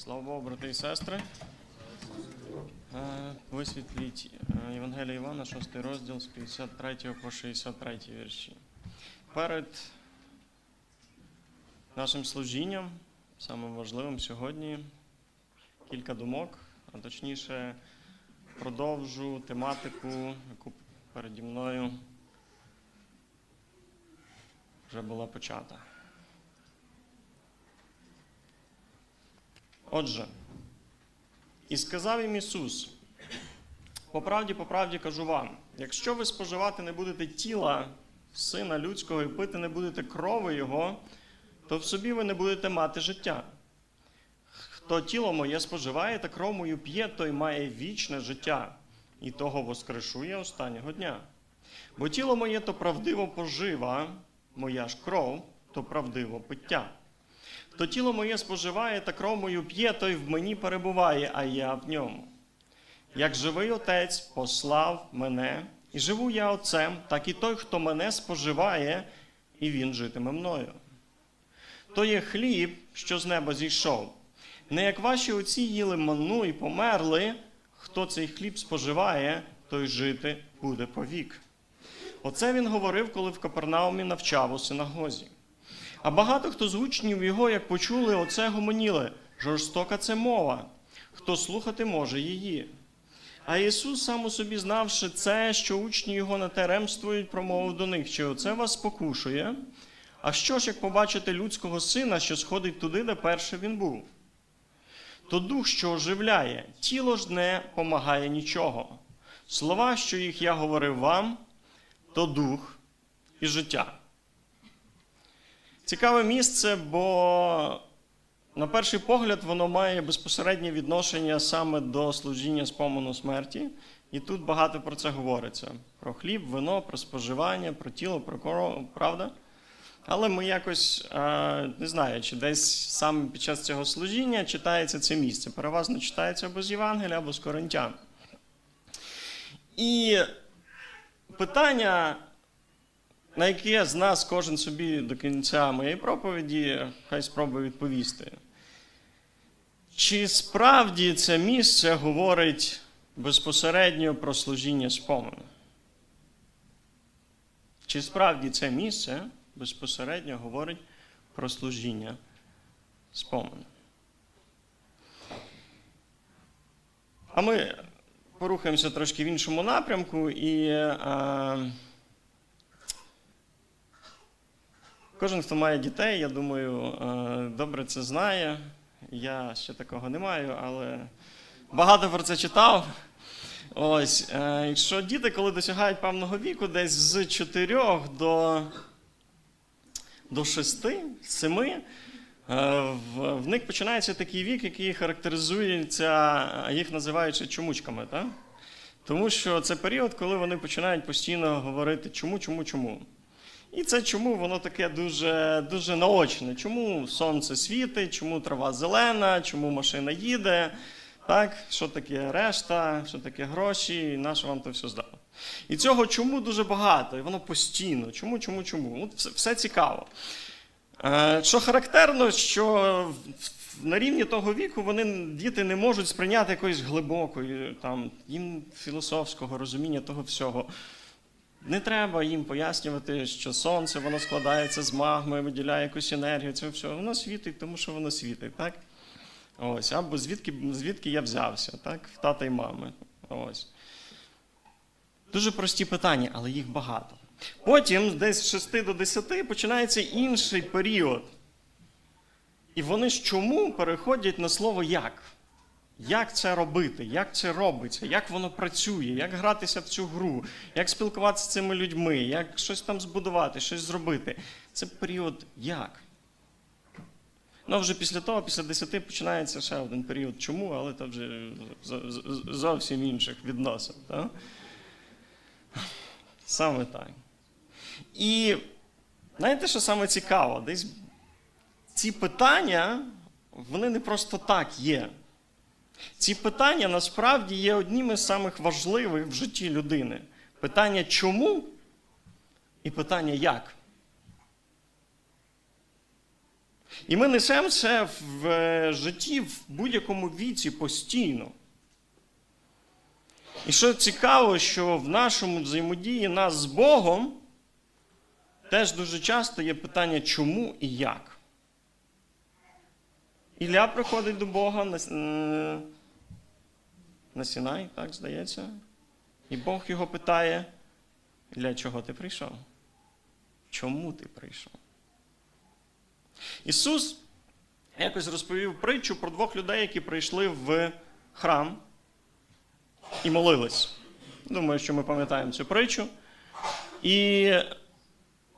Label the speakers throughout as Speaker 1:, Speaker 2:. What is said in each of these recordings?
Speaker 1: Слава Богу, брати і сестри. Е, Висвітліть е, Євангелія Івана, 6 розділ з 53 по 63 вірші. Перед нашим служінням, самим важливим сьогодні, кілька думок, а точніше, продовжу тематику, яку переді мною вже була почата. Отже, і сказав їм Ісус: по правді, по правді кажу вам: якщо ви споживати не будете тіла Сина Людського і пити не будете крови Його, то в собі ви не будете мати життя. Хто тіло моє споживає та кров мою п'є, той має вічне життя, і того воскрешує останнього дня. Бо тіло моє то правдиво пожива, моя ж кров то правдиво пиття. Хто тіло моє споживає та кров мою п'є, той в мені перебуває, а я в ньому. Як живий отець послав мене, і живу я отцем, так і той, хто мене споживає, і він житиме мною. То є хліб, що з неба зійшов. Не як ваші отці їли манну і померли, хто цей хліб споживає, той жити буде повік. Оце він говорив, коли в Капернаумі навчав у синагозі. А багато хто з учнів його, як почули, оце гомоніли. Жорстока це мова. Хто слухати може її. А Ісус, сам у собі знавши це, що учні його на те ремствують, промовив до них, чи оце вас спокушує. А що ж, як побачите людського сина, що сходить туди, де перше він був? То дух, що оживляє, тіло ж не помагає нічого. Слова, що їх я говорив вам, то дух і життя. Цікаве місце, бо на перший погляд воно має безпосереднє відношення саме до служіння спомону смерті. І тут багато про це говориться: про хліб, вино, про споживання, про тіло, про кров, правда? Але ми якось е, не знаю, чи десь саме під час цього служіння читається це місце. Переважно читається або з Євангелія, або з Коринтян. І питання на яке з нас кожен собі до кінця моєї проповіді хай спробує відповісти. Чи справді це місце говорить безпосередньо про служіння спомену? Чи справді це місце безпосередньо говорить про служіння спомену? А ми порухаємося трошки в іншому напрямку і. А, Кожен, хто має дітей, я думаю, е, добре це знає. Я ще такого не маю, але багато про це читав. Ось, е, якщо діти, коли досягають певного віку, десь з 4 до до 6, 7, е, в, них починається такий вік, який характеризується, їх називають ще чомучками. Так? Тому що це період, коли вони починають постійно говорити чому, чому, чому. І це чому воно таке дуже дуже наочне. Чому сонце світить, чому трава зелена, чому машина їде, так? що таке решта, що таке гроші, і на що вам то все здало. І цього чому дуже багато, і воно постійно. Чому, чому, чому? От все, все цікаво. Е, що характерно, що на рівні того віку вони діти не можуть сприйняти якоїсь глибокої, там, їм філософського розуміння того всього. Не треба їм пояснювати, що сонце воно складається з магми, виділяє якусь енергію. Це все. Воно світить, тому що воно світить, так? Ось. Або звідки звідки я взявся, так? В тата й мами. Ось. Дуже прості питання, але їх багато. Потім, десь з 6 до 10, починається інший період. І вони ж чому переходять на слово як? Як це робити, як це робиться, як воно працює, як гратися в цю гру, як спілкуватися з цими людьми, як щось там збудувати, щось зробити. Це період як? Ну, вже після того, після 10 починається ще один період. Чому, але це вже зовсім інших відносин. Так? Саме так. І знаєте, що саме цікаво? Десь ці питання, вони не просто так є. Ці питання насправді є одним із самих важливих в житті людини. Питання чому і питання як. І ми несемо це в е, житті в будь-якому віці постійно. І що цікаво, що в нашому взаємодії нас з Богом теж дуже часто є питання, чому і як. Ілля приходить до Бога на, на Сінай, так здається. І Бог його питає: Ілля, чого ти прийшов? Чому ти прийшов? Ісус якось розповів притчу про двох людей, які прийшли в храм і молились. Думаю, що ми пам'ятаємо цю притчу. І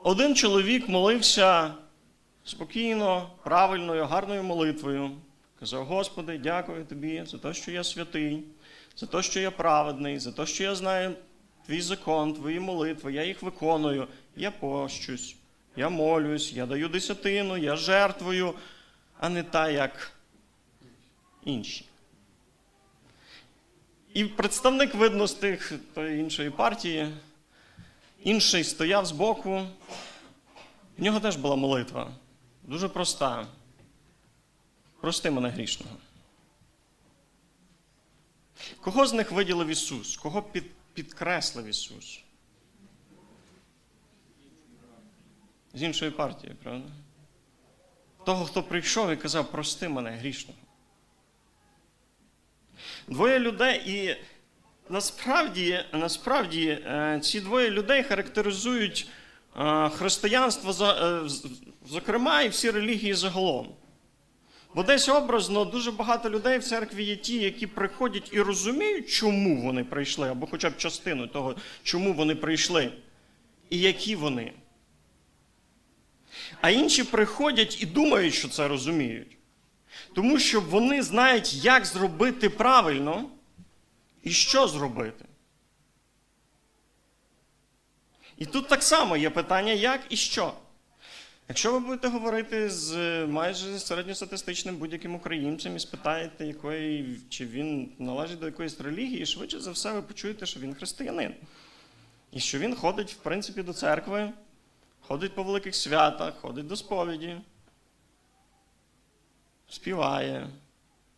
Speaker 1: один чоловік молився спокійно, правильною, гарною молитвою. Казав: Господи, дякую тобі за те, що я святий, за те, що я праведний, за те, що я знаю твій закон, твої молитви, я їх виконую, я пощусь, я молюсь, я даю десятину, я жертвую, а не та, як інші. І представник, видно, з тих тої іншої партії, інший стояв збоку. В нього теж була молитва. Дуже проста. Прости мене грішного. Кого з них виділив Ісус? Кого під, підкреслив Ісус? З іншої партії, правда? Того, хто прийшов і казав, прости мене грішного. Двоє людей, і насправді, насправді е, ці двоє людей характеризують християнство, за- е, зокрема, і всі релігії загалом. Бо десь образно дуже багато людей в церкві є ті, які приходять і розуміють, чому вони прийшли, або хоча б частину того, чому вони прийшли, і які вони. А інші приходять і думають, що це розуміють. Тому що вони знають, як зробити правильно і що зробити. І тут так само є питання, як і що. Якщо ви будете говорити з майже середньостатистичним будь-яким українцем і спитаєте, якої, чи він належить до якоїсь релігії, швидше за все ви почуєте, що він християнин. І що він ходить, в принципі, до церкви, ходить по великих святах, ходить до сповіді, співає,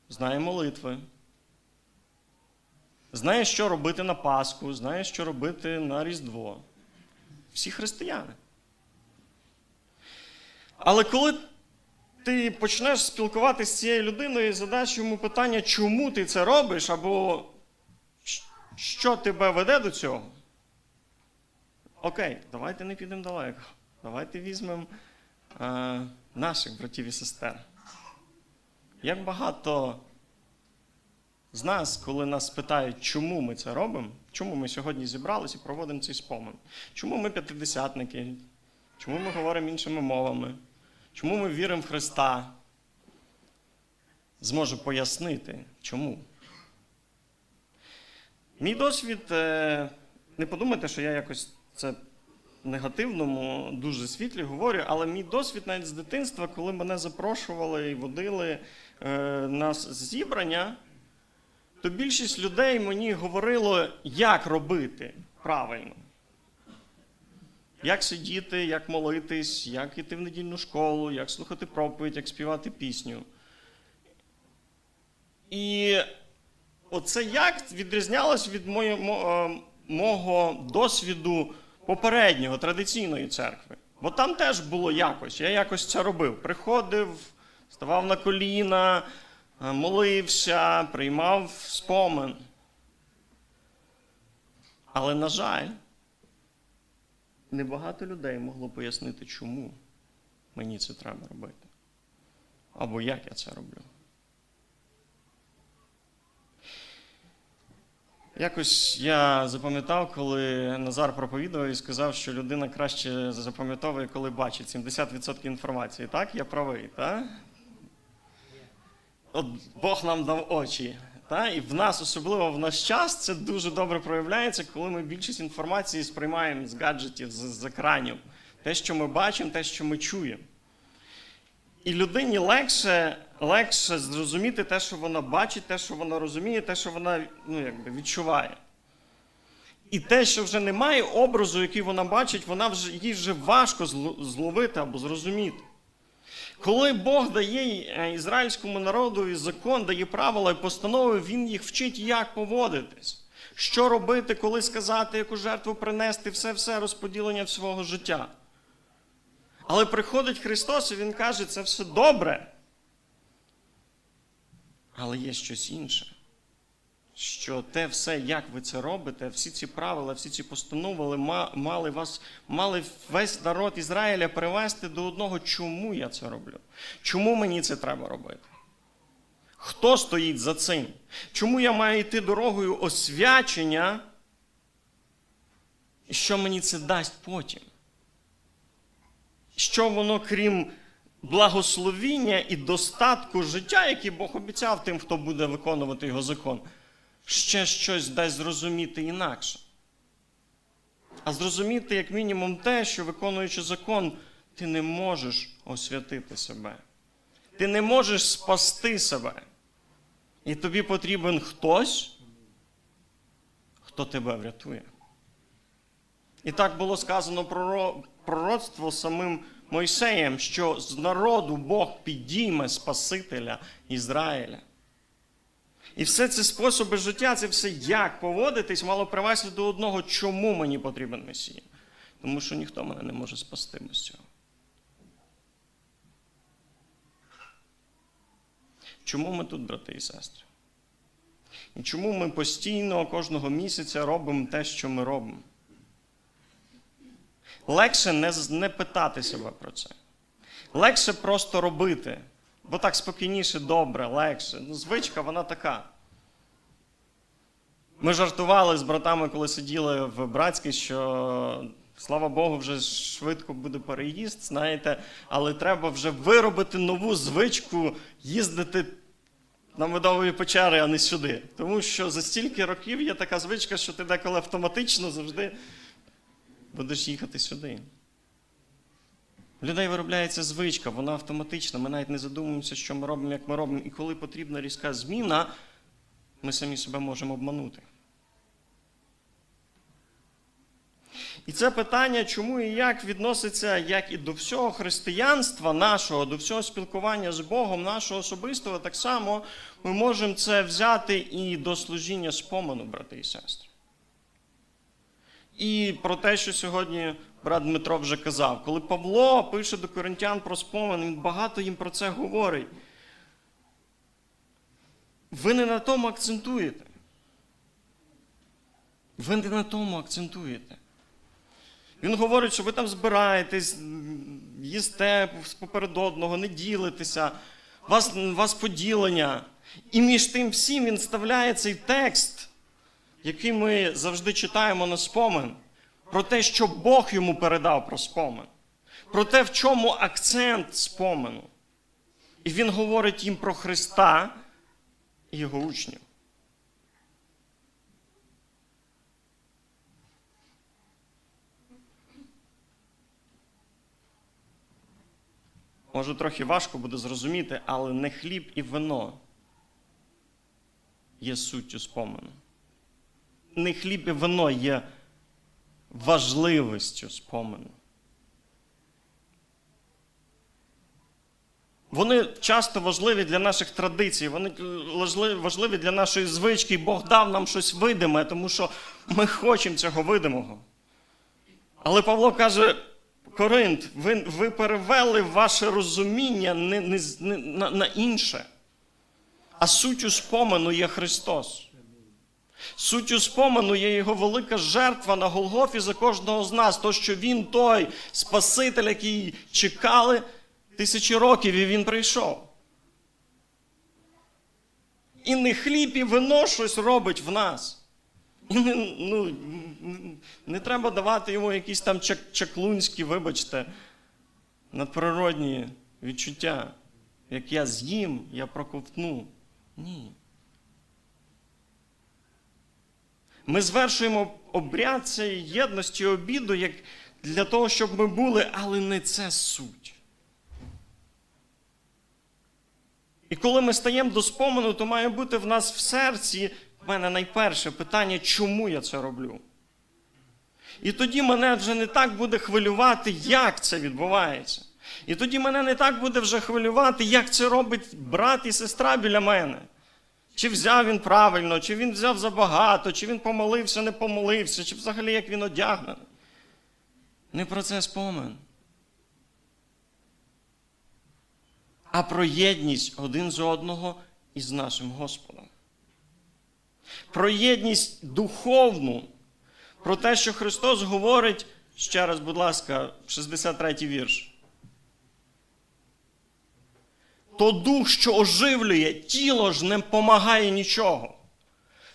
Speaker 1: знає молитви, знає, що робити на Пасху, знає, що робити на Різдво. Всі християни. Але коли ти почнеш спілкуватися з цією людиною і задаш йому питання, чому ти це робиш, або що тебе веде до цього, окей, давайте не підемо далеко. Давайте візьмемо е, наших братів і сестер. Як багато з нас, коли нас питають, чому ми це робимо, чому ми сьогодні зібралися і проводимо цей спомин, чому ми п'ятидесятники, чому ми говоримо іншими мовами, чому ми віримо в Христа, зможу пояснити, чому. Мій досвід, е, не подумайте, що я якось це негативному, дуже світлі говорю, але мій досвід навіть з дитинства, коли мене запрошували і водили е, на зібрання, то більшість людей мені говорило, як робити правильно. Як сидіти, як молитись, як йти в недільну школу, як слухати проповідь, як співати пісню. І оце як відрізнялось від е, мого досвіду попереднього традиційної церкви. Бо там теж було якось. Я якось це робив. Приходив, ставав на коліна, молився, приймав спомин. Але, на жаль, небагато людей могло пояснити, чому мені це треба робити. Або як я це роблю. Якось я запам'ятав, коли Назар проповідував і сказав, що людина краще запам'ятовує, коли бачить 70% інформації. Так, я правий, так? От Бог нам дав очі. Та? І в нас, особливо в наш час, це дуже добре проявляється, коли ми більшість інформації сприймаємо з гаджетів, з, з екранів. Те, що ми бачимо, те, що ми чуємо. І людині легше, легше зрозуміти те, що вона бачить, те, що вона розуміє, те, що вона ну, якби, відчуває. І те, що вже немає образу, який вона бачить, вона вже, їй вже важко зловити або зрозуміти. Коли Бог дає е, ізраїльському народу і закон, дає правила і постанови, він їх вчить, як поводитись, що робити, коли сказати, яку жертву принести, все-все розподілення свого життя. Але приходить Христос і Він каже, це все добре. Але є щось інше. Що те все, як ви це робите, всі ці правила, всі ці постанови мали вас, мали весь народ Ізраїля привести до одного, чому я це роблю? Чому мені це треба робити? Хто стоїть за цим? Чому я маю йти дорогою освячення? І що мені це дасть потім? Що воно, крім благословіння і достатку життя, який Бог обіцяв тим, хто буде виконувати його закон, ще щось дасть зрозуміти інакше. А зрозуміти, як мінімум, те, що виконуючи закон, ти не можеш освятити себе. Ти не можеш спасти себе. І тобі потрібен хтось, хто тебе врятує. І так було сказано проро- пророцтво самим Мойсеєм, що з народу Бог підійме Спасителя Ізраїля. І все це способи життя, це все як поводитись, мало привести до одного, чому мені потрібен Месія. Тому що ніхто мене не може спасти без цього. Чому ми тут, брати і сестри? І чому ми постійно кожного місяця робимо те, що ми робимо? Легше не, не питати себе про це. Легше просто робити. Бо так спокійніше, добре, легше. Ну, звичка, вона така. Ми жартували з братами, коли сиділи в братській, що слава Богу, вже швидко буде переїзд, знаєте, але треба вже виробити нову звичку їздити на медової печери, а не сюди. Тому що за стільки років є така звичка, що ти деколи автоматично завжди будеш їхати сюди. Людей виробляється звичка, вона автоматична. Ми навіть не задумуємося, що ми робимо, як ми робимо. І коли потрібна різка зміна, ми самі себе можемо обманути. І це питання, чому і як відноситься як і до всього християнства нашого, до всього спілкування з Богом, нашого особистого, так само ми можемо це взяти і до служіння спомену, брати і сестри. І про те, що сьогодні брат Дмитро вже казав, коли Павло пише до коринтян про спомин, він багато їм про це говорить. Ви не на тому акцентуєте. Ви не на тому акцентуєте. Він говорить, що ви там збираєтесь, їсте поперед одного, не ділитеся, вас, вас поділення. І між тим всім він вставляє цей текст, який ми завжди читаємо на спомин, про те, що Бог йому передав про спомин, про те, в чому акцент спомену. І він говорить їм про Христа і його учнів. Може, трохи важко буде зрозуміти, але не хліб і вино є суттю спомену. Не хліб і вино є важливістю спомену. Вони часто важливі для наших традицій, вони важливі- для нашої звички, Бог дав нам щось видиме, тому що ми хочемо цього видимого. Але Павло каже: Коринт, ви, ви перевели ваше розуміння не, не, на, на інше. А суттю спомену є Христос. Суттю спомену є його велика жертва на Голгофі за кожного з нас, то що він той Спаситель, який чекали тисячі років, і він прийшов. І не хліб і вино щось робить в нас. І не, ну, не треба давати йому якісь там чак- чаклунські, вибачте, надприродні відчуття. Як я з'їм, я проковтну. Ні. Ми звершуємо обряд цієї єдності обіду як для того, щоб ми були, але не це суть. І коли ми стаємо до спомену, то має бути в нас в серці в мене найперше питання, чому я це роблю. І тоді мене вже не так буде хвилювати, як це відбувається. І тоді мене не так буде вже хвилювати, як це робить брат і сестра біля мене. Чи взяв він правильно, чи він взяв забагато, чи він помолився, не помолився, чи взагалі як він одягнений. Не про це спомин. А про єдність один з одного із нашим Господом. Про єдність духовну, про те, що Христос говорить, ще раз, будь ласка, 63-й вірш. То дух, що оживлює, тіло ж не помагає нічого.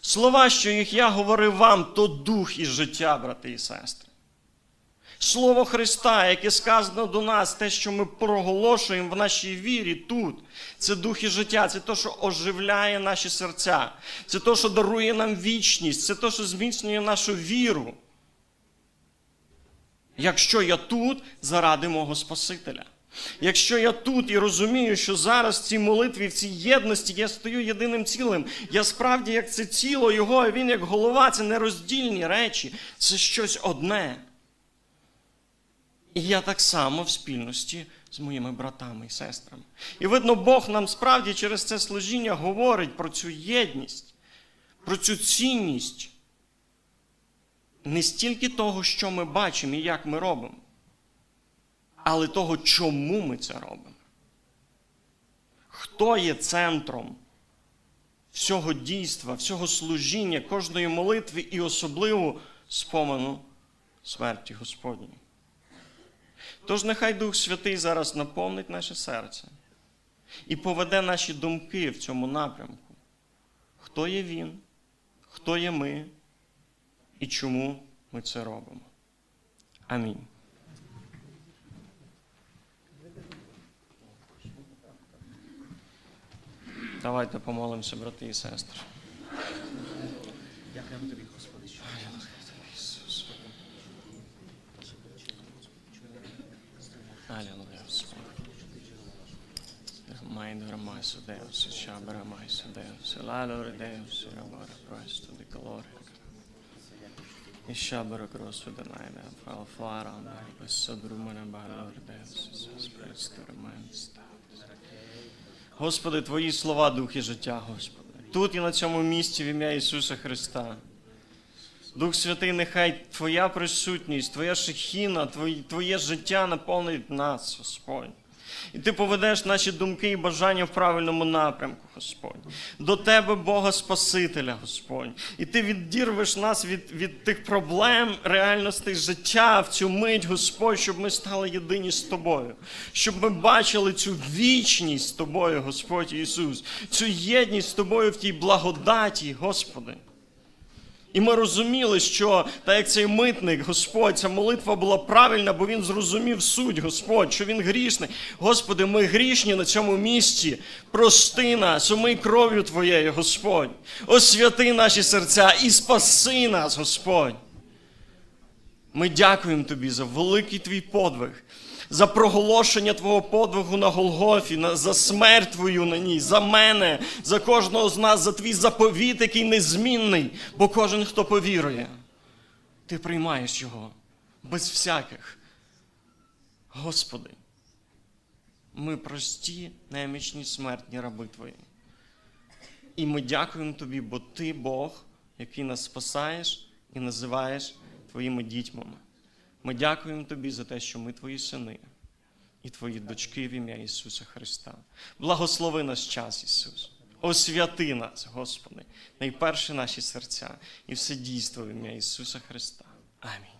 Speaker 1: Слова, що їх я говорив вам, то дух і життя, брати і сестри. Слово Христа, яке сказано до нас, те, що ми проголошуємо в нашій вірі тут, це дух і життя, це те, що оживляє наші серця, це те, що дарує нам вічність, це те, що зміцнює нашу віру. Якщо я тут заради мого Спасителя. Якщо я тут і розумію, що зараз в цій молитві, в цій єдності я стою єдиним цілим, я справді як це тіло його, а він як голова, це нероздільні речі, це щось одне. І я так само в спільності з моїми братами і сестрами. І видно, Бог нам справді через це служіння говорить про цю єдність, про цю цінність. Не стільки того, що ми бачимо і як ми робимо, але того, чому ми це робимо. Хто є центром всього дійства, всього служіння, кожної молитви і особливо спомену смерті Господньої. Тож нехай Дух Святий зараз наповнить наше серце і поведе наші думки в цьому напрямку. Хто є Він, хто є ми і чому ми це робимо. Амінь. Давайте помолимося, брати і сестри.
Speaker 2: Дякуємо тобі, Господи,
Speaker 1: Деус, Ісус, престо ременста. Господи, Твої слова, дух і життя, Господи. Тут і на цьому місці в ім'я Ісуса Христа. Дух Святий, нехай Твоя присутність, Твоя шехіна, Твоє, Твоє життя наповнить нас, Господь. І Ти поведеш наші думки і бажання в правильному напрямку, Господь. До Тебе, Бога Спасителя, Господь. І Ти віддірвеш нас від, від тих проблем, реальностей життя в цю мить, Господь, щоб ми стали єдині з Тобою. Щоб ми бачили цю вічність з Тобою, Господь Ісус, цю єдність з Тобою в тій благодаті, Господи. І ми розуміли, що так як цей митник, Господь, ця молитва була правильна, бо він зрозумів суть, Господь, що він грішний. Господи, ми грішні на цьому місці. Прости нас, умий кров'ю Твоєю, Господь. Освяти наші серця і спаси нас, Господь. Ми дякуємо Тобі за великий твій подвиг, за проголошення Твого подвигу на Голгофі, за смерть Твою на ній, за мене, за кожного з нас, за твій заповіт, який незмінний, бо кожен, хто повірує, ти приймаєш його без всяких. Господи, ми прості, немічні, смертні раби Твої. І ми дякуємо Тобі, бо Ти Бог, який нас спасаєш і називаєш Твоїми дітьми. Ми дякуємо Тобі за те, що ми Твої сини і Твої дочки в ім'я Ісуса Христа. Благослови наш час, Ісус. Освяти нас, Господи, найперше наші серця і все дійство в ім'я Ісуса Христа. Амінь.